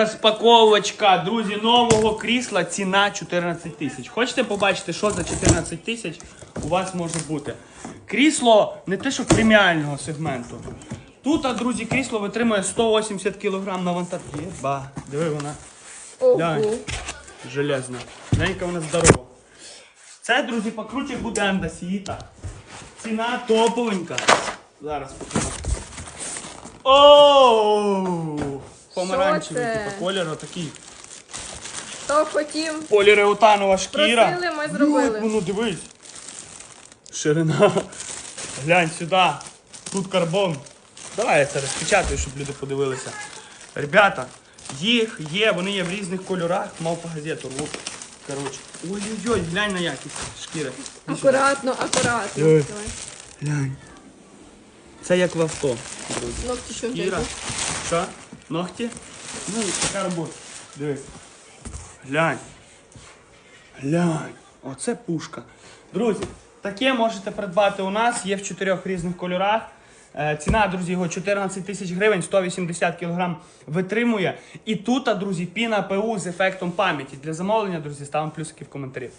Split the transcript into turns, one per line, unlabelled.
Розпаковочка, друзі, нового крісла. Ціна 14 тисяч. Хочете побачити, що за 14 тисяч у вас може бути? Крісло не те, що преміального сегменту. Тут, а, друзі, крісло витримує 180 кг навантаження. Єба, диви вона.
Ого.
Железна. Глянька вона здорова. Це, друзі, покруче буде Анда Сіїта. Ціна топовенька. Зараз покажу. Оу! Помаранчевий,
це?
типу, кольору такий.
Хто хотів,
Поліреутанова шкіра.
Просили, ми зробили.
От воно, дивись. Ширина. Глянь сюди. Тут карбон. Давай я це розпечатаю, щоб люди подивилися. Ребята, їх є, вони є в різних кольорах, мав по газету рву. Коротше. Ой-ой-ой, глянь на якість шкіри.
Акуратно, акуратно.
Ой.
Давай.
Глянь. Це як в авто, друзі.
Ногті що взяти?
Що? Ногті? Ну, така робота. Дивись. Глянь. Глянь. Оце пушка. Друзі, таке можете придбати у нас, є в чотирьох різних кольорах. Е, Ціна, друзі, його 14 тисяч гривень, 180 кг витримує. І тут, друзі, піна ПУ з ефектом пам'яті. Для замовлення, друзі, ставимо плюсики в коментарі.